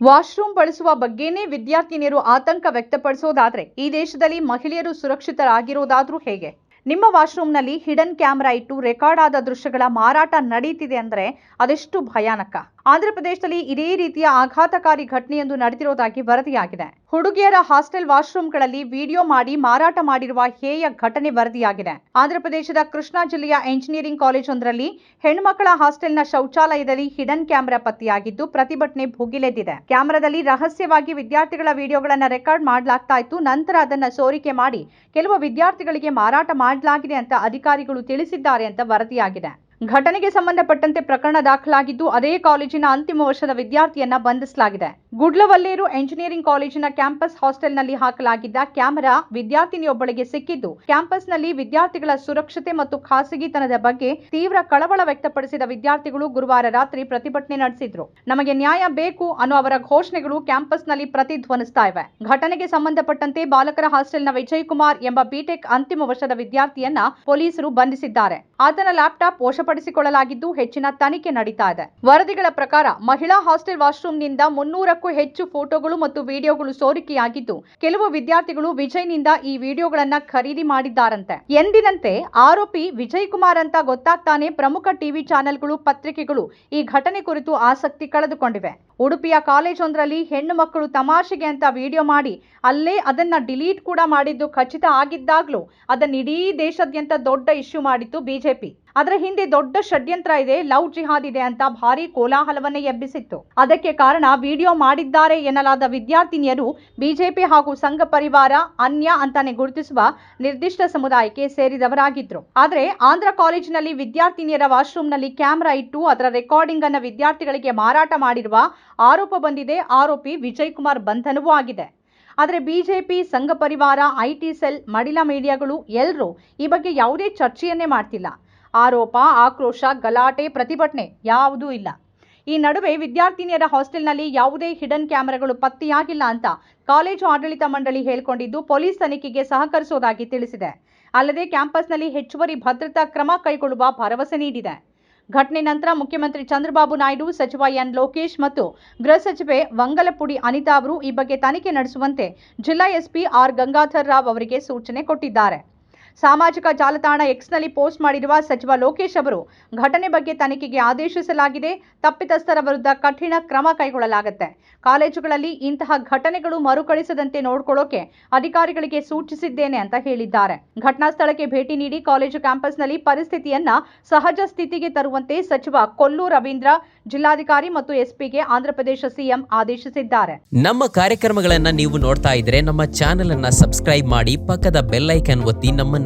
Washroom ಬಳಸುವ ಬಗ್ಗೆನೇ ವಿದ್ಯಾರ್ಥಿನಿಯರು ಆತಂಕ ವ್ಯಕ್ತಪಡಿಸೋದಾದ್ರೆ ಈ ದೇಶದಲ್ಲಿ ಮಹಿಳೆಯರು ಸುರಕ್ಷಿತರಾಗಿರೋದಾದ್ರೂ ಹೇಗೆ? ನಿಮ್ಮ ವಾಶ್ರೂಮ್ನಲ್ಲಿ ಹಿಡನ್ ಕ್ಯಾಮ್ರಾ ಇಟ್ಟು ರೆಕಾರ್ಡ್ ಆದ ದೃಶ್ಯಗಳ ಮಾರಾಟ ನಡೀತಿದೆ ಅಂದರೆ ಅದೆಷ್ಟು ಭಯಾನಕ? ಆಂಧ್ರ ಪ್ರದೇಶದಲ್ಲಿ ಇದೇ ರೀತಿಯ ಆಘಾತಕಾರಿ ಘಟನೆಯೊಂದು ನಡೆದಿರುವುದಾಗಿ ವರದಿಯಾಗಿದೆ. ಹುಡುಗಿಯರ ಹಾಸ್ಟೆಲ್ ವಾಶ್ರೂಮ್ಗಳಲ್ಲಿ ವಿಡಿಯೋ ಮಾಡಿ ಮಾರಾಟ ಮಾಡಿರುವ ಹೇಯ ಘಟನೆ ವರದಿಯಾಗಿದೆ. ಆಂಧ್ರಪ್ರದೇಶದ ಕೃಷ್ಣಾ ಜಿಲ್ಲೆಯ ಎಂಜಿನಿಯರಿಂಗ್ ಕಾಲೇಜೊಂದರಲ್ಲಿ ಹೆಣ್ಮಕ್ಕಳ ಹಾಸ್ಟೆಲ್ನ ಶೌಚಾಲಯದಲ್ಲಿ ಹಿಡನ್ ಕ್ಯಾಮೆರಾ ಪತ್ತೆಯಾಗಿದ್ದು, ಪ್ರತಿಭಟನೆ ಭುಗಿಲೆದ್ದಿದೆ. ಕ್ಯಾಮೆರಾದಲ್ಲಿ ರಹಸ್ಯವಾಗಿ ವಿದ್ಯಾರ್ಥಿಗಳ ವಿಡಿಯೋಗಳನ್ನು ರೆಕಾರ್ಡ್ ಮಾಡಲಾಗ್ತಾ ಇತ್ತು ನಂತರ ಅದನ್ನು ಸೋರಿಕೆ ಮಾಡಿ, ಕೆಲವು ವಿದ್ಯಾರ್ಥಿಗಳಿಗೆ ಮಾರಾಟ ಮಾಡಲಾಗಿದೆ ಅಂತ ಅಧಿಕಾರಿಗಳು ತಿಳಿಸಿದ್ದಾರೆ ಅಂತ ವರದಿಯಾಗಿದೆ. ಘಟನೆಗೆ ಸಂಬಂಧಪಟ್ಟಂತೆ ಪ್ರಕರಣ ದಾಖಲಾಗಿದ್ದು, ಅದೇ ಕಾಲೇಜಿನ ಅಂತಿಮ ವರ್ಷದ ವಿದ್ಯಾರ್ಥಿಯನ್ನ ಬಂಧಿಸಲಾಗಿದೆ. ಗುಡ್ಲವಲ್ಲೇರು ಎಂಜಿನಿಯರಿಂಗ್ ಕಾಲೇಜಿನ ಕ್ಯಾಂಪಸ್ ಹಾಸ್ಟೆಲ್ನಲ್ಲಿ ಹಾಕಲಾಗಿದ್ದ ಕ್ಯಾಮೆರಾ ವಿದ್ಯಾರ್ಥಿನಿಯೊಬ್ಬಳಿಗೆ ಸಿಕ್ಕಿದ್ದು, ಕ್ಯಾಂಪಸ್ನಲ್ಲಿ ವಿದ್ಯಾರ್ಥಿಗಳ ಸುರಕ್ಷತೆ ಮತ್ತು ಖಾಸಗಿತನದ ಬಗ್ಗೆ ತೀವ್ರ ಕಳವಳ ವ್ಯಕ್ತಪಡಿಸಿದ ವಿದ್ಯಾರ್ಥಿಗಳು ಗುರುವಾರ ರಾತ್ರಿ ಪ್ರತಿಭಟನೆ ನಡೆಸಿದ್ರು. ನಮಗೆ ನ್ಯಾಯ ಬೇಕು ಅನ್ನೋ ಅವರ ಘೋಷಣೆಗಳು ಕ್ಯಾಂಪಸ್ನಲ್ಲಿ ಪ್ರತಿಧ್ವನಿಸ್ತಾ ಇವೆ. ಘಟನೆಗೆ ಸಂಬಂಧಪಟ್ಟಂತೆ ಬಾಲಕರ ಹಾಸ್ಟೆಲ್ನ ವಿಜಯ್ ಕುಮಾರ್ ಎಂಬ ಬಿಟೆಕ್ ಅಂತಿಮ ವರ್ಷದ ವಿದ್ಯಾರ್ಥಿಯನ್ನ ಪೊಲೀಸರು ಬಂಧಿಸಿದ್ದಾರೆ. ಆತನ ಲ್ಯಾಪ್ಟಾಪ್ ವಶಪಡಿಸಿಕೊಳ್ಳಲಾಗಿದ್ದು ಹೆಚ್ಚಿನ ತನಿಖೆ ನಡೀತಾ ಇದೆ. ವರದಿಗಳ ಪ್ರಕಾರ ಮಹಿಳಾ ಹಾಸ್ಟೆಲ್ ವಾಶ್ರೂಮ್ನಿಂದ ಮುನ್ನೂರಕ್ಕೂ ಹೆಚ್ಚು ಫೋಟೋಗಳು ಮತ್ತು ವಿಡಿಯೋಗಳು ಸೋರಿಕೆಯಾಗಿದ್ದು, ಕೆಲವು ವಿದ್ಯಾರ್ಥಿಗಳು ವಿಜಯ್ನಿಂದ ಈ ವಿಡಿಯೋಗಳನ್ನ ಖರೀದಿ ಮಾಡಿದ್ದಾರಂತೆ. ಎಂದಿನಂತೆ ಆರೋಪಿ ವಿಜಯ್ ಕುಮಾರ್ ಅಂತ ಗೊತ್ತಾಗ್ತಾನೆ ಪ್ರಮುಖ ಟಿವಿ ಚಾನೆಲ್ಗಳು, ಪತ್ರಿಕೆಗಳು ಈ ಘಟನೆ ಕುರಿತು ಆಸಕ್ತಿ ಕಳೆದುಕೊಂಡಿವೆ. ಉಡುಪಿಯ ಕಾಲೇಜೊಂದರಲ್ಲಿ ಹೆಣ್ಣು ಮಕ್ಕಳು ತಮಾಷೆಗೆ ಅಂತ ವಿಡಿಯೋ ಮಾಡಿ ಅಲ್ಲೇ ಅದನ್ನ ಡಿಲೀಟ್ ಕೂಡ ಮಾಡಿದ್ದು ಖಚಿತ ಆಗಿದ್ದಾಗ್ಲೂ ಅದನ್ನ ಇಡೀ ದೇಶಾದ್ಯಂತ ದೊಡ್ಡ ಇಶ್ಯೂ ಮಾಡಿತ್ತು ಬಿಜೆಪಿ. ಅದರ ಹಿಂದೆ ದೊಡ್ಡ ಷಡ್ಯಂತ್ರ ಇದೆ, ಲವ್ ಜಿಹಾದ್ ಇದೆ ಅಂತ ಭಾರಿ ಕೋಲಾಹಲವನ್ನೇ ಎಬ್ಬಿಸಿತ್ತು. ಅದಕ್ಕೆ ಕಾರಣ ವಿಡಿಯೋ ಮಾಡಿದ್ದಾರೆ ಎನ್ನಲಾದ ವಿದ್ಯಾರ್ಥಿನಿಯರು ಬಿಜೆಪಿ ಹಾಗೂ ಸಂಘ ಪರಿವಾರ, ಅನ್ಯ ಅಂತಾನೆ ಗುರುತಿಸುವ ನಿರ್ದಿಷ್ಟ ಸಮುದಾಯಕ್ಕೆ ಸೇರಿದವರಾಗಿದ್ರು. ಆದರೆ ಆಂಧ್ರ ಕಾಲೇಜಿನಲ್ಲಿ ವಿದ್ಯಾರ್ಥಿನಿಯರ ವಾಶ್ರೂಮ್ನಲ್ಲಿ ಕ್ಯಾಮೆರಾ ಇಟ್ಟು ಅದರ ರೆಕಾರ್ಡಿಂಗ್ ಅನ್ನು ವಿದ್ಯಾರ್ಥಿಗಳಿಗೆ ಮಾರಾಟ ಮಾಡಿರುವ ಆರೋಪ ಬಂದಿದೆ. ಆರೋಪಿ ವಿಜಯ್ ಕುಮಾರ್ ಬಂಧನವೂ ಆಗಿದೆ. ಆದರೆ ಬಿಜೆಪಿ, ಸಂಘ ಪರಿವಾರ ಐಟಿ ಸೆಲ್, ಮಡಿಲ ಮೀಡಿಯಾಗಳು ಎಲ್ಲರೂ ಈ ಬಗ್ಗೆ ಯಾವುದೇ ಚರ್ಚೆಯನ್ನೇ ಮಾಡ್ತಿಲ್ಲ. ಆರೋಪ, ಆಕ್ರೋಶ, ಗಲಾಟೆ, ಪ್ರತಿಭಟನೆ ಯಾವುದೂ ಇಲ್ಲ. ಈ ನಡುವೆ ವಿದ್ಯಾರ್ಥಿನಿಯರ ಹಾಸ್ಟೆಲ್ನಲ್ಲಿ ಯಾವುದೇ ಹಿಡನ್ ಕ್ಯಾಮೆರಾಗಳು ಪತ್ತೆಯಾಗಿಲ್ಲ ಅಂತ ಕಾಲೇಜು ಆಡಳಿತ ಮಂಡಳಿ ಹೇಳಿಕೊಂಡಿದ್ದು ಪೊಲೀಸ್ ತನಿಖೆಗೆ ಸಹಕರಿಸುವುದಾಗಿ ತಿಳಿಸಿದೆ. ಅಲ್ಲದೆ ಕ್ಯಾಂಪಸ್ನಲ್ಲಿ ಹೆಚ್ಚುವರಿ ಭದ್ರತಾ ಕ್ರಮ ಕೈಗೊಳ್ಳುವ ಭರವಸೆ ನೀಡಿದೆ. ಘಟನೆ ನಂತರ ಮುಖ್ಯಮಂತ್ರಿ ಚಂದ್ರಬಾಬು ನಾಯ್ಡು, ಸಚಿವ ಎನ್ ಲೋಕೇಶ್ ಮತ್ತು ಗೃಹ ಸಚಿವೆ ವಂಗಲಪುಡಿ ಅನಿತಾ ಅವರು ಈ ಬಗ್ಗೆ ತನಿಖೆ ನಡೆಸುವಂತೆ ಜಿಲ್ಲಾ ಎಸ್ಪಿ ಆರ್ ಗಂಗಾಧರ್ ರಾವ್ ಅವರಿಗೆ ಸೂಚನೆ ಕೊಟ್ಟಿದ್ದಾರೆ. ಸಾಮಾಜಿಕ ಜಾಲತಾಣ ಎಕ್ಸ್ನಲ್ಲಿ ಪೋಸ್ಟ್ ಮಾಡಿರುವ ಸಚಿವ ಲೋಕೇಶ್ ಅವರು, ಘಟನೆ ಬಗ್ಗೆ ತನಿಖೆಗೆ ಆದೇಶಿಸಲಾಗಿದೆ. ತಪ್ಪಿತಸ್ಥರ ವಿರುದ್ಧ ಕಠಿಣ ಕ್ರಮ ಕೈಗೊಳ್ಳಲಾಗುತ್ತೆ. ಕಾಲೇಜುಗಳಲ್ಲಿ ಇಂತಹ ಘಟನೆಗಳು ಮರುಕಳಿಸದಂತೆ ನೋಡ್ಕೊಳ್ಳೋಕೆ ಅಧಿಕಾರಿಗಳಿಗೆ ಸೂಚಿಸಿದ್ದೇನೆ ಅಂತ ಹೇಳಿದ್ದಾರೆ. ಘಟನಾ ಸ್ಥಳಕ್ಕೆ ಭೇಟಿ ನೀಡಿ ಕಾಲೇಜು ಕ್ಯಾಂಪಸ್ನಲ್ಲಿ ಪರಿಸ್ಥಿತಿಯನ್ನ ಸಹಜ ಸ್ಥಿತಿಗೆ ತರುವಂತೆ ಸಚಿವ ಕೊಲ್ಲು ರವೀಂದ್ರ, ಜಿಲ್ಲಾಧಿಕಾರಿ ಮತ್ತು ಎಸ್ಪಿಗೆ ಆಂಧ್ರಪ್ರದೇಶ ಸಿಎಂ ಆದೇಶಿಸಿದ್ದಾರೆ. ನಮ್ಮ ಕಾರ್ಯಕ್ರಮಗಳನ್ನ ನೀವು ನೋಡ್ತಾ ಇದ್ರೆ ನಮ್ಮ ಚಾನೆಲ್ ಅನ್ನ ಸಬ್ಸ್ಕ್ರೈಬ್ ಮಾಡಿ, ಪಕ್ಕದ ಬೆಲ್ಲೈಕನ್ ಒತ್ತಿ ನಮ್ಮನ್ನ